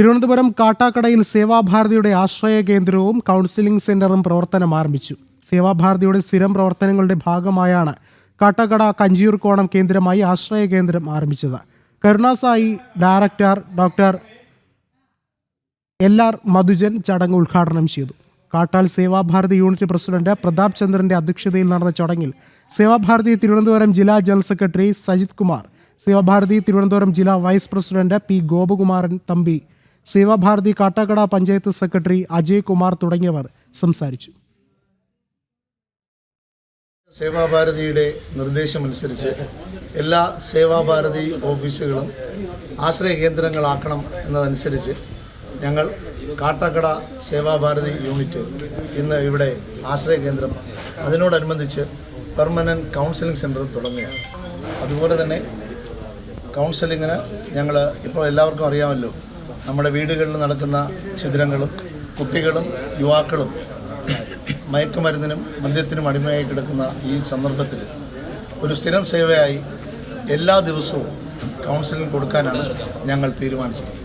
തിരുവനന്തപുരം കാട്ടാക്കടയിൽ സേവാഭാരതിയുടെ ആശ്രയ കേന്ദ്രവും കൗൺസിലിംഗ് സെന്ററും പ്രവർത്തനം ആരംഭിച്ചു. സേവാഭാരതിയുടെ സ്ഥിരം പ്രവർത്തനങ്ങളുടെ ഭാഗമായാണ് കാട്ടാക്കട കഞ്ചിയൂർക്കോണം കേന്ദ്രമായി ആശ്രയ കേന്ദ്രം ആരംഭിച്ചത്. Karunasai director doctor L R മധുജൻ ചടങ്ങ് ഉദ്ഘാടനം ചെയ്തു. കാട്ടാൽ സേവാഭാരതി യൂണിറ്റ് പ്രസിഡന്റ് പ്രതാപ് ചന്ദ്രന്റെ അധ്യക്ഷതയിൽ നടന്ന ചടങ്ങിൽ സേവാഭാരതി തിരുവനന്തപുരം ജില്ലാ ജനറൽ സെക്രട്ടറി സജിത് കുമാർ സേവാഭാരതി തിരുവനന്തപുരം ജില്ലാ vice president P Gopakumaran Thampi Sevabharathi Kattakkada panchayat secretary Ajay Kumar തുടങ്ങിയവർ സംസാരിച്ചു. സേവാഭാരതിയുടെ നിർദ്ദേശമനുസരിച്ച് എല്ലാ സേവാഭാരതി ഓഫീസുകളും ആശ്രയ കേന്ദ്രങ്ങളാക്കണം എന്നതനുസരിച്ച് ഞങ്ങൾ കാട്ടാക്കട സേവാഭാരതി യൂണിറ്റ് ഇന്ന് ഇവിടെ ആശ്രയ കേന്ദ്രം അതിനോടനുബന്ധിച്ച് പെർമനന്റ് കൗൺസിലിംഗ് സെന്റർ തുടങ്ങുകയാണ്. അതുപോലെ തന്നെ കൗൺസിലിങ്ങിന് ഞങ്ങൾ ഇപ്പോൾ എല്ലാവർക്കും അറിയാമല്ലോ നമ്മുടെ വീടുകളിൽ നടക്കുന്ന ഛിദ്രങ്ങളും കുട്ടികളും യുവാക്കളും മയക്കുമരുന്നിനും മദ്യത്തിനും അടിമയായി കിടക്കുന്ന ഈ സന്ദർഭത്തിൽ ഒരു സ്ഥിരം സേവയായി എല്ലാ ദിവസവും കൗൺസിലിംഗ് കൊടുക്കാനാണ് ഞങ്ങൾ തീരുമാനിച്ചത്